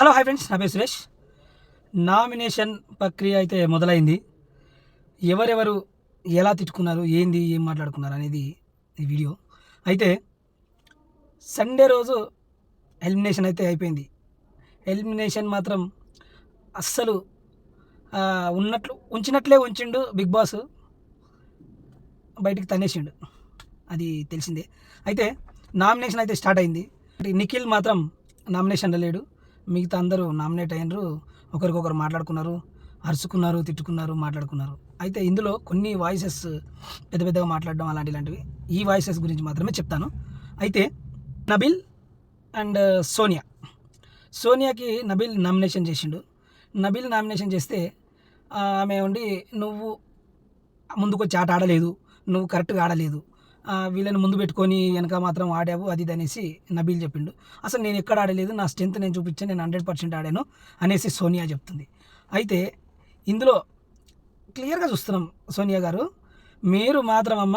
Hello hi friends. నా పేరు Suresh. Nomination ప్రక్రియ అయితే మొదలైంది. ఎవరెవరు ఎలా తిట్టుకున్నారు ఏంది ఏం మాట్లాడుకున్నారు అనేది ఈ వీడియో. అయితే సండే రోజు ఎలిమినేషన్ అయితే అయిపోయింది. ఎలిమినేషన్ మాత్రం అస్సలు ఉన్నట్లు ఉంచినట్లే ఉంచిండు బిగ్ బాస్. బయటికి తన్నేసిండు. అది తెలిసిందే. అయితే నామినేషన్ అయితే స్టార్ట్ అయింది. నిఖిల్ మాత్రం నామినేషన్లో లేడు. మిగతా అందరూ నామినేట్ అయినరు. ఒకరికొకరు మాట్లాడుకున్నారు అరుచుకున్నారు తిట్టుకున్నారు మాట్లాడుకున్నారు. అయితే ఇందులో కొన్ని వాయిసెస్ పెద్ద పెద్దగా మాట్లాడడం అలాంటి ఇలాంటివి ఈ వాయిసెస్ గురించి మాత్రమే చెప్తాను. అయితే నబిల్ అండ్ uh, సోనియా. సోనియాకి నబిల్ నామినేషన్ చేసిండు. నబిల్ నామినేషన్ చేస్తే ఆమె ఉండి నువ్వు ముందుకు వచ్చి ఆట ఆడలేదు. నువ్వు కరెక్ట్గా ఆడలేదు. వీళ్ళని ముందు పెట్టుకొని వెనక మాత్రం ఆడావు అది ఇది అనేసి నబీల్ చెప్పిండు. అసలు నేను ఎక్కడ ఆడలేదు నా స్ట్రెంత్ నేను చూపించాను నేను హండ్రెడ్ పర్సెంట్ ఆడాను అనేసి సోనియా చెప్తుంది. అయితే ఇందులో క్లియర్గా చూస్తున్నాం సోనియా గారు మీరు మాత్రం అమ్మ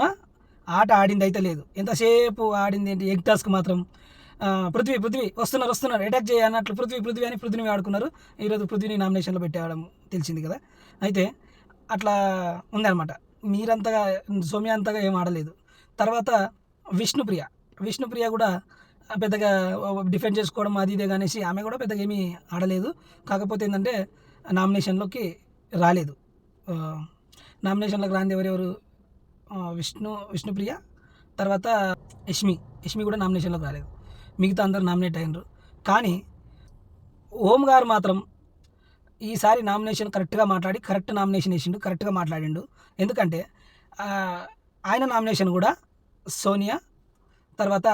ఆట ఆడింది అయితే లేదు. ఎంతసేపు ఆడింది ఏంటి ఎగ్ టాస్క్ మాత్రం పృథ్వీ పృథ్వీ వస్తున్నారు వస్తున్నారు అటాక్ చేయ అన్నట్లు పృథ్వీ పృథ్వీ అని పృథ్వీని ఆడుకున్నారు. ఈరోజు పృథ్వీని నామినేషన్లో పెట్టేయడం తెలిసింది కదా. అయితే అట్లా ఉందన్నమాట. మీరంతగా సోమ్య అంతగా ఏం ఆడలేదు. తర్వాత విష్ణుప్రియ. విష్ణుప్రియ కూడా పెద్దగా డిఫెండ్ చేసుకోవడం అది ఇదే కానీ ఆమె కూడా పెద్దగా ఏమీ ఆడలేదు. కాకపోతే ఏంటంటే నామినేషన్లోకి రాలేదు. నామినేషన్లోకి రాంది ఎవరెవరు? విష్ణు విష్ణుప్రియ తర్వాత యష్మి. యష్మి కూడా నామినేషన్లోకి రాలేదు. మిగతా అందరు నామినేట్ అయినరు. కానీ ఓం గారు మాత్రం ఈసారి నామినేషన్ కరెక్ట్గా మాట్లాడి కరెక్ట్ నామినేషన్ వేసిండు కరెక్ట్గా మాట్లాడిండు. ఎందుకంటే ఆయన నామినేషన్ కూడా సోనియా తర్వాత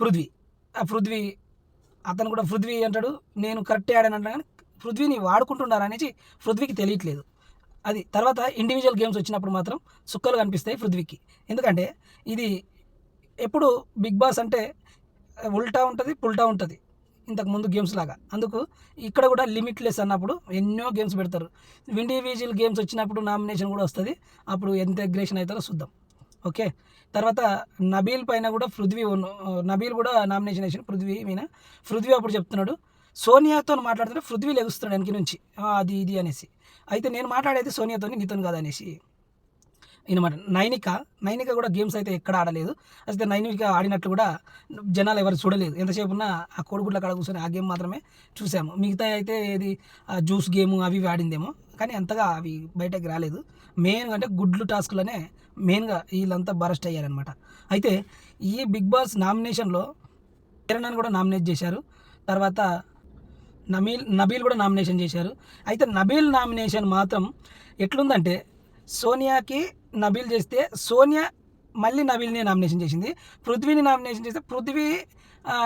పృథ్వీ. ఆ పృథ్వీ అతను కూడా పృథ్వీ అంటాడు నేను కరెక్టే ఆడాను అంటాను కానీ పృథ్వీని వాడుకుంటున్నారు అనేసి పృథ్వీకి తెలియట్లేదు. అది తర్వాత ఇండివిజువల్ గేమ్స్ వచ్చినప్పుడు మాత్రం సుక్కలు కనిపిస్తాయి పృథ్వీకి. ఎందుకంటే ఇది ఎప్పుడు బిగ్ బాస్ అంటే ఉల్టా ఉంటుంది పుల్టా ఉంటుంది ఇంతకు ముందు గేమ్స్ లాగా. అందుకు ఇక్కడ కూడా లిమిట్లెస్ అన్నప్పుడు ఎన్నో గేమ్స్ పెడతారు. ఇండివిజువల్ గేమ్స్ వచ్చినప్పుడు నామినేషన్ కూడా వస్తుంది. అప్పుడు ఎంత అగ్రేషన్ అవుతారో చూద్దాం. ఓకే. తర్వాత నబీల్ పైన కూడా పృథ్వీ నబీల్ కూడా నామినేషన్ వేసిన పృథ్వీ మీద. పృథ్వీ అప్పుడు చెప్తున్నాడు సోనియాతో మాట్లాడుతుంటే పృథ్వీ లెగుస్తున్నాడు వెనక నుంచి. అది ఇది అనేసి. అయితే నేను మాట్లాడేది సోనియాతో నీతో కాదనేసి అనేసి. అనమాట నైనిక. నైనిక కూడా గేమ్స్ అయితే ఎక్కడ ఆడలేదు. అయితే నైనిక ఆడినట్లు కూడా జనాలు ఎవరు చూడలేదు. ఎంతసేపు ఉన్నా ఆ కోడిగుడ్ల కాడ కూర్చొని ఆ గేమ్ మాత్రమే చూసాము. మిగతా అయితే ఏది ఆ జ్యూస్ గేమ్ అవి ఇవి ఆడిందేమో. కానీ అంతగా అవి బయటకు రాలేదు. మెయిన్ అంటే గుడ్లు టాస్క్లోనే మెయిన్గా వీళ్ళంతా బరస్ట్ అయ్యారనమాట అయితే ఈ బిగ్ బాస్ నామినేషన్లో కిరణ్ కూడా నామినేట్ చేశారు. తర్వాత నబీల్ నబీల్ కూడా నామినేషన్ చేశారు. అయితే నబీల్ నామినేషన్ మాత్రం ఎట్లుందంటే సోనియాకి నబీల్ చేస్తే సోనియా మళ్ళీ నబీల్ని నామినేషన్ చేసింది. పృథ్వీని నామినేషన్ చేస్తే పృథ్వీ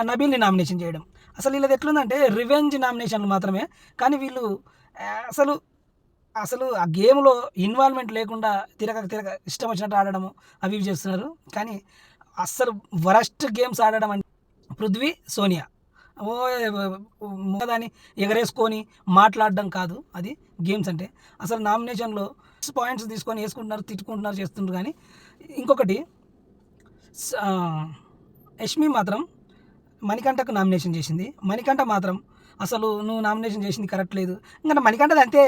నబీల్ని నామినేషన్ చేయడం. అసలు వీళ్ళది ఎట్లుందంటే రివెంజ్ నామినేషన్లు మాత్రమే. కానీ వీళ్ళు అసలు అసలు ఆ గేమ్లో ఇన్వాల్వ్మెంట్ లేకుండా తిరగక తిరగ ఇష్టం వచ్చినట్టు ఆడడము అవి ఇవి చేస్తున్నారు. కానీ అస్సలు వరస్ట్ గేమ్స్ ఆడడం అంటే పృథ్వీ సోనియా. ఓ దాన్ని ఎగరేసుకొని మాట్లాడడం కాదు అది గేమ్స్ అంటే. అసలు నామినేషన్లో పాయింట్స్ తీసుకొని వేసుకుంటున్నారు తిట్టుకుంటున్నారు చేస్తుండ్రు. కానీ ఇంకొకటి యష్మి మాత్రం మణికంఠకు నామినేషన్ చేసింది. మణికంఠ మాత్రం అసలు నువ్వు నామినేషన్ చేసింది కరెక్ట్ లేదు. ఇంకా మణికంఠది అంతే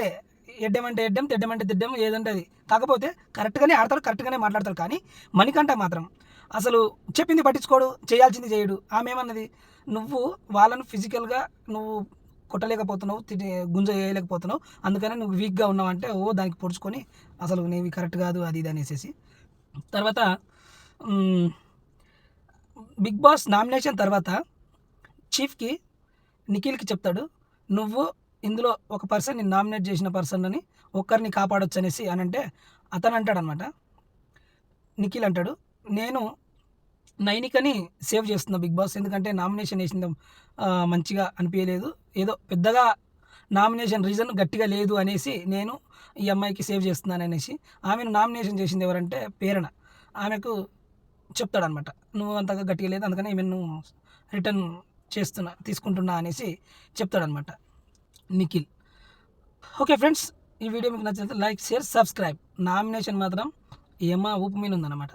ఎడ్డమంటే ఎడ్డం తెడ్డమంటే తిడ్డం ఏదంటే అది కాకపోతే కరెక్ట్గానే ఆడతాడు కరెక్ట్గానే మాట్లాడతాడు కానీ మణికంఠ మాత్రం అసలు చెప్పింది పట్టించుకోడు చేయాల్సింది చేయడు. ఆమె ఏమన్నది నువ్వు వాళ్ళను ఫిజికల్గా నువ్వు కొట్టలేకపోతున్నావు తిని గుంజ వేయలేకపోతున్నావు అందుకనే నువ్వు వీక్గా ఉన్నావు అంటే ఓ దానికి పొడుచుకొని అసలు నీవి కరెక్ట్ కాదు అది ఇది అనేసి తర్వాత బిగ్ బాస్ నామినేషన్ తర్వాత చీఫ్కి నిఖిల్కి చెప్తాడు నువ్వు ఇందులో ఒక పర్సన్ నేను నామినేట్ చేసిన పర్సన్ అని ఒక్కరిని కాపాడొచ్చు అనేసి అని అంటే అతను అంటాడనమాట నిఖిల్ అంటాడు నేను నైనికని సేవ్ చేస్తున్నా బిగ్ బాస్ ఎందుకంటే నామినేషన్ వేసింది మంచిగా అనిపించలేదు ఏదో పెద్దగా నామినేషన్ రీజన్ గట్టిగా లేదు అనేసి నేను ఈ అమ్మాయికి సేవ్ చేస్తున్నాను అనేసి ఆమెను నామినేషన్ చేసింది ఎవరంటే పేరణ ఆమెకు చెప్తాడనమాట నువ్వు అంతగా గట్టిగా లేదు అందుకని ఈమెను రిటర్న్ చేస్తున్నా తీసుకుంటున్నా అనేసి చెప్తాడనమాట నిఖిల్. ఓకే ఫ్రెండ్స్ ఈ వీడియో మీకు నచ్చినట్లయితే లైక్ షేర్ సబ్స్క్రైబ్. నామినేషన్ మాత్రం ఏమా ఊపు మీద ఉందన్నమాట.